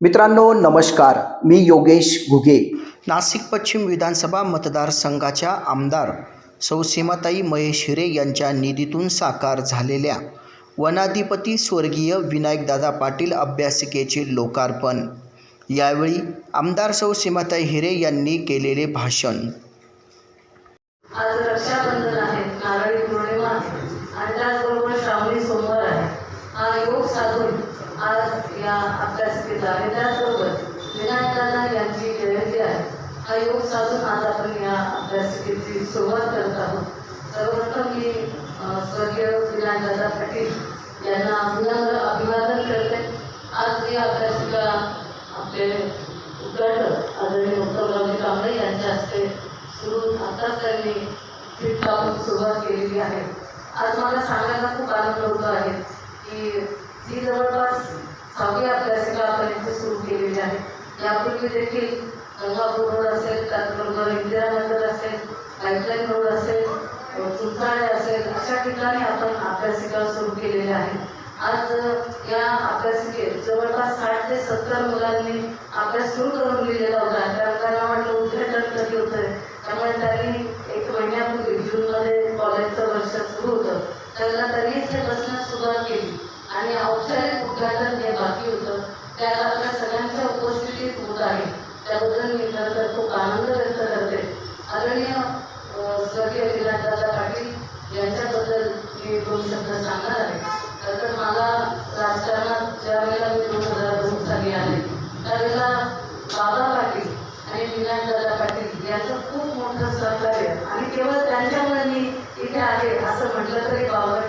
मित्रांनो नमस्कार. मी योगेश घुगे. नाशिक पश्चिम विधानसभा मतदारसंघाच्या आमदार सौ सीमाताई महेश हिरे यांच्या निधीतून साकार झालेल्या वनाधिपती स्वर्गीय विनायकदादा पाटील अभ्यासिकेचे लोकार्पण. यावेळी आमदार सौ सीमाताई हिरे यांनी केलेले भाषण. आज रक्षाबंधन आहे नारळी पौर्णिमा आहे आणि त्याचबरोबर श्रावणी सोमवार आहे. हा योग साधून आज या अभ्यासिकेचा आणि त्याचबरोबर विनायकदादा यांची जयंती आहे. हा योग साधून आज आपण या अभ्यासिकेची सुरुवात करत आहोत. सर्वप्रथम मी स्वर्गीय विनायकदादा पाटील यांना अभिनंदन अभिवादन करते. आज या अभ्यासिका आपले उद्घाटन आदरणीय उत्तमरावजी कांबळे यांच्या हस्ते सुरू आताच त्यांनी फिट लावून सुरुवात केलेली आहे. आज मला सांगायला खूप आनंद होतो आहे की ही जवळपास सहावी अभ्यासिका आपण इथे सुरू केलेली आहे. यापूर्वी देखील गंगापूर रोड असेल त्याचबरोबर इंदिरानगर असेल पाईपलाईन रोड असेल चुंचाळे असेल अशा ठिकाणी आपण अभ्यासिका सुरू केलेल्या आहेत. आज या अभ्यासिकेत जवळपास साठ ते सत्तर मुलांनी अभ्यास सुरू करून लिहिलेला होता. कारण त्यांना वाटलं उद्घाटन कधी होतंय? त्यामुळे त्यांनी एक महिन्यापूर्वी जूनमध्ये कॉलेजचं वर्ष सुरू होतं. त्यांना त्यांनीच इथे बसण्यास सुरुवात केली. आणि औपचारिक उद्घाटन हे बाकी होतं त्याला आपल्या सगळ्यांच्या उपस्थितीत होत आहे. त्याबद्दल मी नंतर तर खूप आनंद व्यक्त करते. आदरणीय स्वर्गीय विनायकदादा पाटील यांच्याबद्दल मी दोन शब्द सांगणार आहे. तर मला राजकारणात ज्या वेळेला मी दोन हजार दोन साली आले त्यावेळेला बाबा पाटील आणि विनायकदादा पाटील यांचं खूप मोठं सहकार्य आणि केवळ त्यांच्यामुळे मी इथे आहे असं म्हटलं तरी बाबा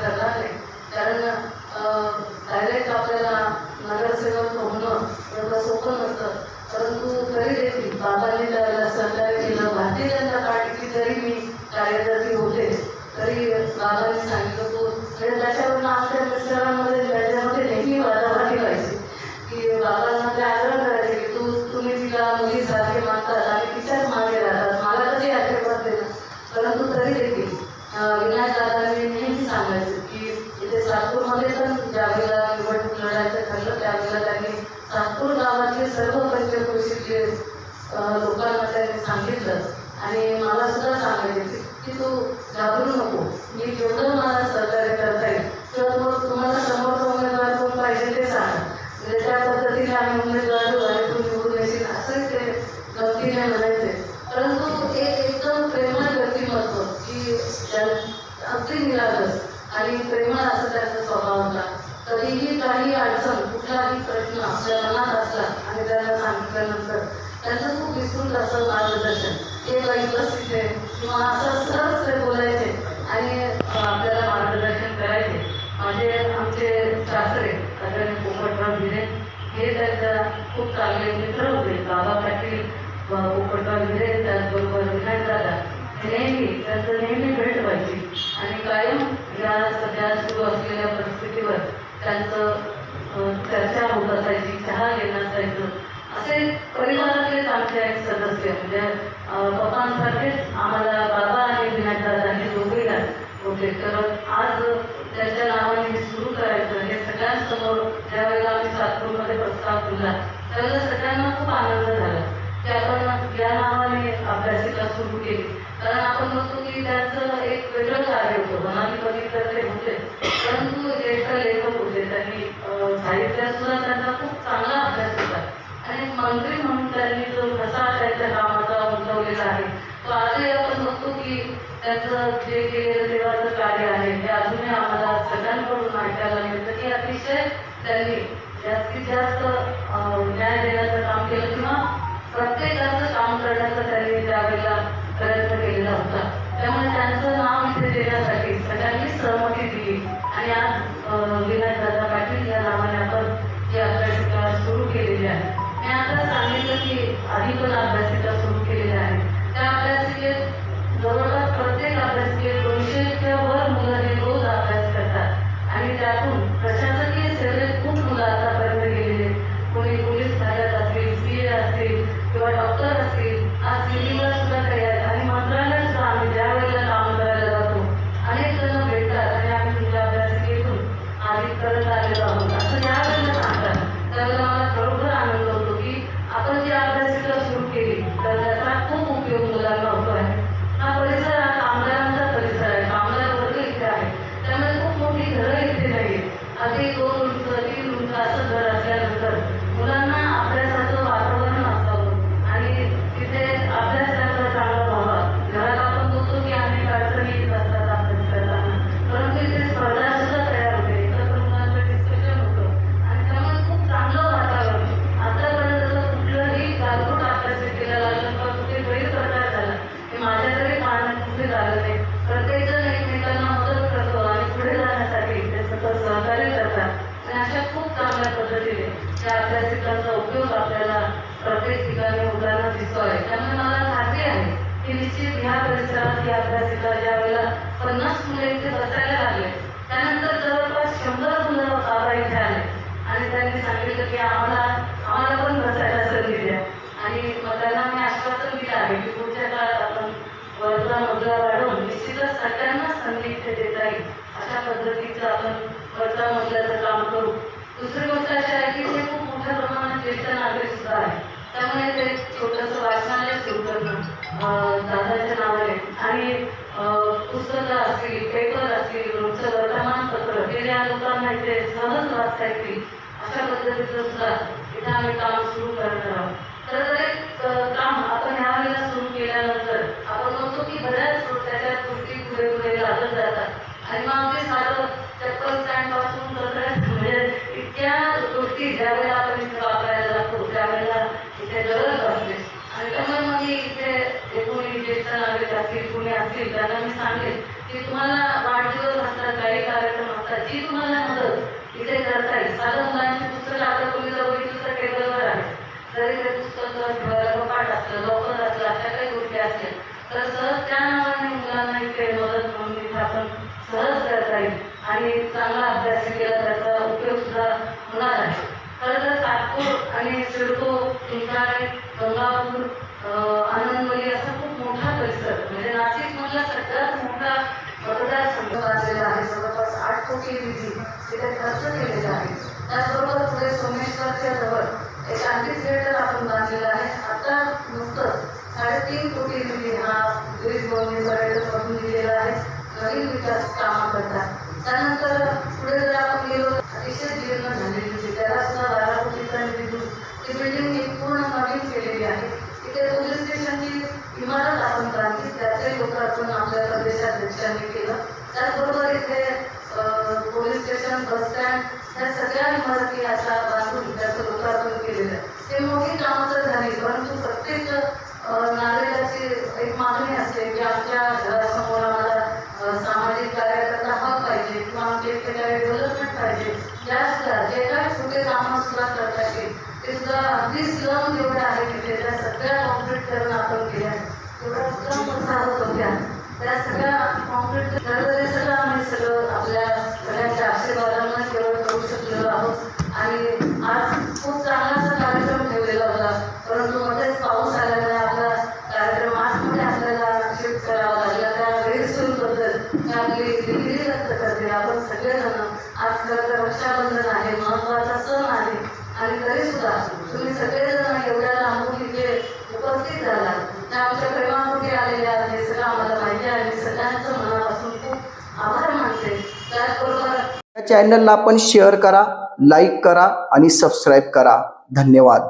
जे लोकांना त्याने सांगितलं आणि मला सुद्धा सांगायचे की- की तू घाबरू नको. मी जेवढं मला सहकार्य करता येईल तर मग तुम्हाला समोरचा उमेदवार कोण पाहिजे ते सांगा म्हणजे त्या पद्धतीने आम्ही उमेदवार देऊ आणि तू निवडून येशील असंच ते गमतीने म्हणायचे परंतु एक एकदम प्रेमळ व्यक्तिमत्व की ज्या- अगदी निरागस आणि प्रेमळ असं त्यांचा स्वभाव होता कधीही काही अडचण कुठलाही प्रश्न आपल्या मनात असला आणि त्यांना सांगितल्यानंतर त्यांचं खूप विस्तृत असं मार्गदर्शन उपस्थित किंवा असं सहज ते बोलायचे आणि आपल्याला मार्गदर्शन करायचे. माझे आमचे सासरे आदरणीय पोपटराव भिरे हे त्यांचा खूप चांगले मित्र होते. बाबा पाटील पोपटराव भिरे त्याचबरोबर विनायक दादा हे नेहमी त्यांचं नेहमी भेट व्हायची आणि कायम या सध्या सुरू असलेल्या परिस्थितीवर त्यांचं अं, चर्चा होत असायची चहा घेणं असायचं असे परिवारातलेच आमचे एक सदस्य म्हणजे अं, आम्हाला बाबा आणि विनायक आणि हे दोघे होते तर आज त्यांच्या नावाने सुरू करायचं हे सगळ्यांसमोर ज्यावेळेला आम्ही सातपूरमध्ये प्रस्ताव दिला त्यावेळेला सगळ्यांना खूप आनंद झाला की आपण या नावाने अभ्यासिका सुरू केली. कारण आपण म्हणतो की त्यांचं एक वेगळं कार्य होतं. मनाधिपती तर ते होते अतिशय त्यांनी जास्तीत जास्त न्याय देण्याचं काम केलं किंवा प्रत्येकाचं काम करण्याचा त्यांनी त्यावेळेला प्रयत्न केलेला होता. त्यामुळे त्यांचं नाव इथे देण्यासाठी सगळ्यांनी सहमती दिली. आणि आज अं, विनायक दादा पाटील या नावाने आपण ही अभ्यासिका सुरू केलेली आहे. मी आता सांगितलं की आधी पण निश्चित ह्या परिसरात ही अभ्यासिका ज्या वेळेला पन्नास मुले इथे बसायला लागले. त्यानंतर जवळपास शंभर मुलं बाबा इथे आले. आणि त्यांनी सांगितलं की आम्हाला आम्हाला पण बसायला संधी द्या. आणि मग त्यांना मी आश्वासन दिलं आहे की पुढच्या काळात आपण वरचा मजला वाढवून निश्चितच सगळ्यांना संधी इथे देता येईल. अशा पद्धतीचं आपण वरचा मजल्याचं काम करू. दुसरी इथं आम्ही काम सुरू करणार आहोत. तर जर एक काम आपण ह्या वेळेला सुरू केल्यानंतर आपण म्हणतो की बऱ्याच त्याच्या गोष्टी पुढे पुढे लागत जातात. आणि मग ते सारं चप्पल स्टँडपासून म्हणजे इतक्या गोष्टी ज्या वेळेला आपण इथे वापरायला लागतो त्यावेळेला इथे गरज असते. आणि त्यामुळे मग मी इथे जे कोणी ज्येष्ठ नागरिक असतील कुणी असतील त्यांना मी सांगेन की तुम्हाला वाढदिवस असतात काही कार्यक्रम असतात जी तुम्हाला मदत इथे करता येईल. साधं मुलांची पुस्तकं आता तुम्ही जर बघितलं तर टेबलवर आहे जरी ते पुस्तकं ठेवायला कपाट असलं लवकर असलं अशा काही गोष्टी असतील तर सहज त्या नावाने मुलांना इथे मदत म्हणून इथे आपण सहज करता येईल. आणि चांगला अभ्यास केला त्याचा उपयोग सुद्धा होणार आहे. खरं तर सातपूर आणि सिडको चिंचाळे गंगापूर अं, असा खूप मोठा परिसर म्हणजे नाशिकमधला सगळ्यात मोठा मतदारसंघ असलेला आहे. जवळपास आठ कोटी निधी तिथे खर्च केलेला आहे त्याचबरोबर पुढे सोमेश्वरच्या जवळ एक आणखी थिएटर आपण बांधलेलं आहे. आता नुकतंच साडेतीन कोटी रुपये हा ब्रिज पर्यटन करून दिलेला आहे. नवीन विकास कामाकरता करतात. त्यानंतर पुढे जर आपण गेलो अतिशय जीर्ण झालेली होती. त्याला सुद्धा बारा कोटीचा निधी देऊन ती बिल्डिंग पूर्ण नवीन केलेली आहे. तिथे पोलीस स्टेशनची इमारत आपण बांधली. त्याचे लोकार्पण आपल्या प्रदेशाध्यक्षांनी केलं. त्याचबरोबर इथे पोलीस स्टेशन बस स्टँड या सगळ्या इमारती आता केलेलं आहे. ते मोठी कामं झाले परंतु प्रत्येक नागरिकाची एक मागणी असते की आमच्या घरासमोर आम्हाला सामाजिक कार्यकर्ता हवा पाहिजे किंवा आमच्या इथे काही डेव्हलपमेंट पाहिजे. त्या जे काय छोटे कामं सुद्धा करता येईल ते सुद्धा अगदी स्लम एवढं आहे की त्याच्या सगळ्या कॉन्क्रीट करून आपण केल्या तेवढा स्लम कसा होत होत्या त्या सगळ्या कॉन्क्रीट तर सगळं सगळं सगळेजण एवढ्या लांबून इथे उपस्थित झाला. त्या आमच्या प्रेमामध्ये आलेल्या हे सगळं आम्हाला माहिती आहे. सगळ्यांचं मनापासून खूप आभार मानते. त्याचबरोबर या चॅनलला आपण शेअर करा लाईक करा आणि सबस्क्राईब करा. धन्यवाद.